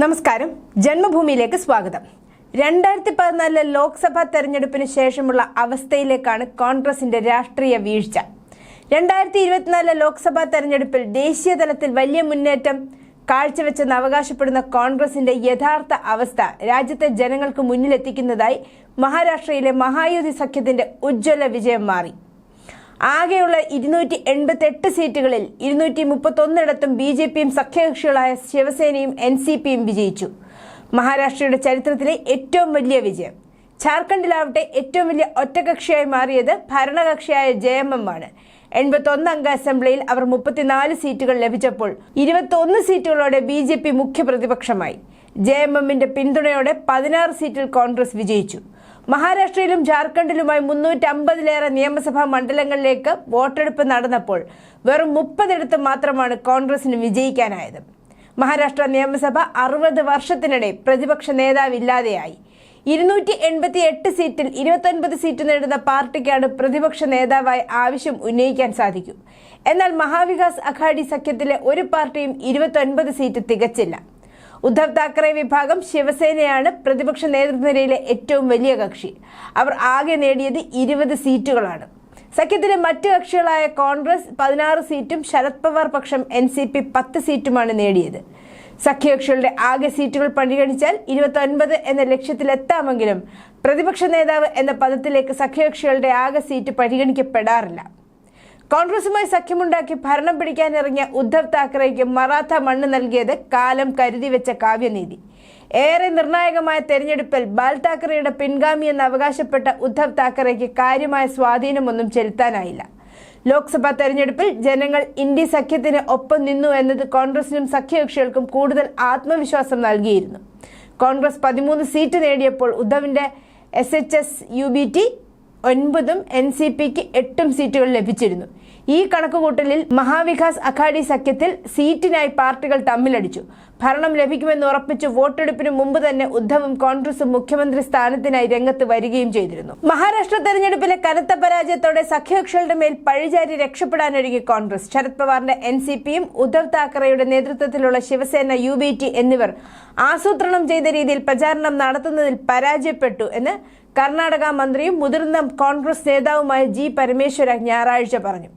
നമസ്കാരം. ജന്മഭൂമിയിലേക്ക് സ്വാഗതം. രണ്ടായിരത്തി പതിനാലിലെ ലോക്സഭാ തെരഞ്ഞെടുപ്പിന് ശേഷമുള്ള അവസ്ഥയിലേക്കാണ് കോൺഗ്രസിന്റെ രാഷ്ട്രീയ വീഴ്ച. രണ്ടായിരത്തി ഇരുപത്തിനാലിലെ ലോക്സഭാ തെരഞ്ഞെടുപ്പിൽ ദേശീയ തലത്തിൽ വലിയ മുന്നേറ്റം കാഴ്ചവെച്ചെന്ന് അവകാശപ്പെടുന്ന കോൺഗ്രസിന്റെ യഥാർത്ഥ അവസ്ഥ രാജ്യത്തെ ജനങ്ങൾക്ക് മുന്നിലെത്തിക്കുന്നതായി മഹാരാഷ്ട്രയിലെ മഹായുതി സഖ്യത്തിന്റെ ഉജ്ജ്വല വിജയം മാറി. ആകെയുള്ള ഇരുന്നൂറ്റി എൺപത്തി എട്ട് സീറ്റുകളിൽ ഇരുന്നൂറ്റി മുപ്പത്തൊന്നിടത്തും ബി ജെ പിയും സഖ്യകക്ഷികളായ ശിവസേനയും എൻ സി പിയും വിജയിച്ചു. മഹാരാഷ്ട്രയുടെ ചരിത്രത്തിലെ ഏറ്റവും വലിയ വിജയം. ഝാർഖണ്ഡിലാവട്ടെ ഏറ്റവും വലിയ ഒറ്റകക്ഷിയായി മാറിയത് ഭരണകക്ഷിയായ ജെ എം എം ആണ്. എൺപത്തൊന്ന് അംഗ അസംബ്ലിയിൽ അവർ മുപ്പത്തിനാല് സീറ്റുകൾ ലഭിച്ചപ്പോൾ ഇരുപത്തൊന്ന് സീറ്റുകളോടെ ബി ജെ പി മുഖ്യ പ്രതിപക്ഷമായി ജെ എം എമ്മിന്റെ പിന്തുണയോടെ പതിനാറ് സീറ്റിൽ കോൺഗ്രസ് വിജയിച്ചു. മഹാരാഷ്ട്രയിലും ജാർഖണ്ഡിലുമായി മുന്നൂറ്റി അമ്പതിലേറെ നിയമസഭാ മണ്ഡലങ്ങളിലേക്ക് വോട്ടെടുപ്പ് നടന്നപ്പോൾ വെറും മുപ്പതിടത്ത് മാത്രമാണ് കോൺഗ്രസിന് വിജയിക്കാനായത്. മഹാരാഷ്ട്ര നിയമസഭ അറുപത് വർഷത്തിനിടെ പ്രതിപക്ഷ നേതാവില്ലാതെയായി. ഇരുന്നൂറ്റി എൺപത്തി എട്ട് സീറ്റിൽ ഇരുപത്തൊൻപത് സീറ്റ് നേടുന്ന പാർട്ടിക്കാണ് പ്രതിപക്ഷ നേതാവായി ആവശ്യം ഉന്നയിക്കാൻ സാധിക്കൂ. എന്നാൽ മഹാവികാസ് അഘാഡി സഖ്യത്തിലെ ഒരു പാർട്ടിയും ഇരുപത്തൊൻപത് സീറ്റ് തികച്ചില്ല. ഉദ്ധവ് താക്കറെ വിഭാഗം ശിവസേനയാണ് പ്രതിപക്ഷ നേതൃനിരയിലെ ഏറ്റവും വലിയ കക്ഷി. അവർ ആകെ നേടിയത് ഇരുപത് സീറ്റുകളാണ്. സഖ്യത്തിലെ മറ്റ് കക്ഷികളായ കോൺഗ്രസ് പതിനാറ് സീറ്റും ശരത് പവാർ പക്ഷം എൻ സി പി പത്ത് സീറ്റുമാണ് നേടിയത്. സഖ്യകക്ഷികളുടെ ആകെ സീറ്റുകൾ പരിഗണിച്ചാൽ ഇരുപത്തൊൻപത് എന്ന ലക്ഷ്യത്തിലെത്താമെങ്കിലും പ്രതിപക്ഷ നേതാവ് എന്ന പദത്തിലേക്ക് സഖ്യകക്ഷികളുടെ ആകെ സീറ്റ് പരിഗണിക്കപ്പെടാറില്ല. കോൺഗ്രസുമായി സഖ്യമുണ്ടാക്കി ഭരണം പിടിക്കാനിറങ്ങിയ ഉദ്ധവ് താക്കറേക്ക് മറാത്ത മണ്ണ് നൽകിയത് കാലം കരുതി വെച്ച കാവ്യനീതി. ഏറെ നിർണായകമായ തെരഞ്ഞെടുപ്പിൽ ബാൽ താക്കറെയുടെ പിൻഗാമി എന്ന് അവകാശപ്പെട്ട ഉദ്ധവ് താക്കറേക്ക് കാര്യമായ സ്വാധീനമൊന്നും ചെലുത്താനായില്ല. ലോക്സഭാ തെരഞ്ഞെടുപ്പിൽ ജനങ്ങൾ ഇന്ത്യ സഖ്യത്തിന് ഒപ്പം നിന്നു എന്നത് കോൺഗ്രസിനും സഖ്യകക്ഷികൾക്കും കൂടുതൽ ആത്മവിശ്വാസം നൽകിയിരുന്നു. കോൺഗ്രസ് പതിമൂന്ന് സീറ്റ് നേടിയപ്പോൾ ഉദ്ധവിന്റെ S H S U B T ഒൻപതും എൻ സി പിക്ക് എട്ടും സീറ്റുകൾ ലഭിച്ചിരുന്നു. ഈ കണക്കുകൂട്ടലിൽ മഹാവികാസ് അഘാഡി സഖ്യത്തിൽ സീറ്റിനായി പാർട്ടികൾ തമ്മിലടിച്ചു. ഭരണം ലഭിക്കുമെന്ന് ഉറപ്പിച്ച് വോട്ടെടുപ്പിന് മുമ്പ് തന്നെ ഉദ്ധവും കോൺഗ്രസും മുഖ്യമന്ത്രി സ്ഥാനത്തിനായി രംഗത്ത് വരികയും ചെയ്തിരുന്നു. മഹാരാഷ്ട്ര തെരഞ്ഞെടുപ്പിലെ കനത്ത പരാജയത്തോടെ സഖ്യകക്ഷികളുടെ മേൽ പഴിചാരി രക്ഷപ്പെടാനൊരുങ്ങി കോൺഗ്രസ്. ശരത് പവാറിന്റെ എൻ സി പിയും ഉദ്ധവ് താക്കറെയുടെ നേതൃത്വത്തിലുള്ള ശിവസേന യു ബി ടി എന്നിവർ ആസൂത്രണം ചെയ്ത രീതിയിൽ പ്രചാരണം നടത്തുന്നതിൽ പരാജയപ്പെട്ടു എന്ന് കർണാടക മന്ത്രിയും മുതിർന്ന കോൺഗ്രസ് നേതാവുമായ ജി പരമേശ്വര ഞായറാഴ്ച പറഞ്ഞു.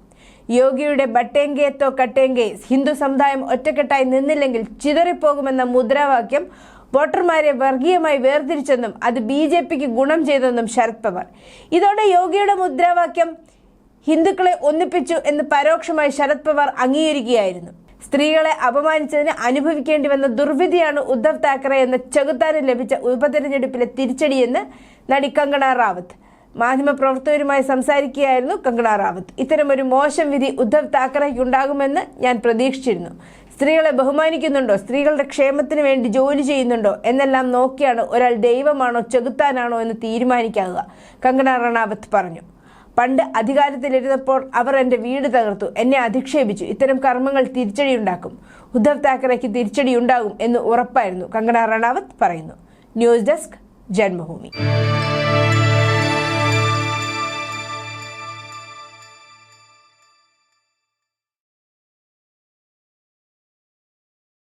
യോഗിയുടെ ബട്ടേങ്കെ കട്ടേങ്കെ ഹിന്ദു സമുദായം ഒറ്റക്കെട്ടായി നിന്നില്ലെങ്കിൽ ചിതറിപ്പോകുമെന്ന മുദ്രാവാക്യം വോട്ടർമാരെ വർഗീയമായി വേർതിരിച്ചെന്നും അത് ബി ജെ പിക്ക് ഗുണം ചെയ്തെന്നും ശരത് പവാർ. ഇതോടെ യോഗിയുടെ മുദ്രാവാക്യം ഹിന്ദുക്കളെ ഒന്നിപ്പിച്ചു എന്ന് പരോക്ഷമായി ശരത് പവാർ അംഗീകരിക്കുകയായിരുന്നു. സ്ത്രീകളെ അപമാനിച്ചതിന് അനുഭവിക്കേണ്ടി വന്ന ദുർവിധിയാണ് ഉദ്ധവ് താക്കറെ എന്ന ചെകുത്താനും ലഭിച്ച ഉപതെരഞ്ഞെടുപ്പിലെ തിരിച്ചടിയെന്ന് നടി കങ്കണ റാവത്ത്. മാധ്യമപ്രവർത്തകരുമായി സംസാരിക്കുകയായിരുന്നു കങ്കണ റാവത്ത്. ഇത്തരമൊരു മോശം വിധി ഉദ്ധവ് താക്കറയ്ക്ക് ഉണ്ടാകുമെന്ന് ഞാൻ പ്രതീക്ഷിച്ചിരുന്നു. സ്ത്രീകളെ ബഹുമാനിക്കുന്നുണ്ടോ? സ്ത്രീകളുടെ ക്ഷേമത്തിന് വേണ്ടി ജോലി ചെയ്യുന്നുണ്ടോ? എന്നെല്ലാം നോക്കിയാണ് ഒരാൾ ദൈവമാണോ ചെകുത്താനാണോ എന്ന് തീരുമാനിക്കാവുക കങ്കണ റണാവത്ത് പറഞ്ഞു. പണ്ട് അധികാരത്തിലിരുന്നപ്പോൾ അവർ എന്റെ വീട് തകർത്തു എന്നെ അധിക്ഷേപിച്ചു. ഇത്തരം കർമ്മങ്ങൾ തിരിച്ചടിയുണ്ടാക്കും. ഉദ്ധവ് താക്കറയ്ക്ക് തിരിച്ചടി ഉണ്ടാകും എന്ന് ഉറപ്പായിരുന്നു കങ്കണ റണാവത്ത് പറയുന്നു. News desk Janmabhumi.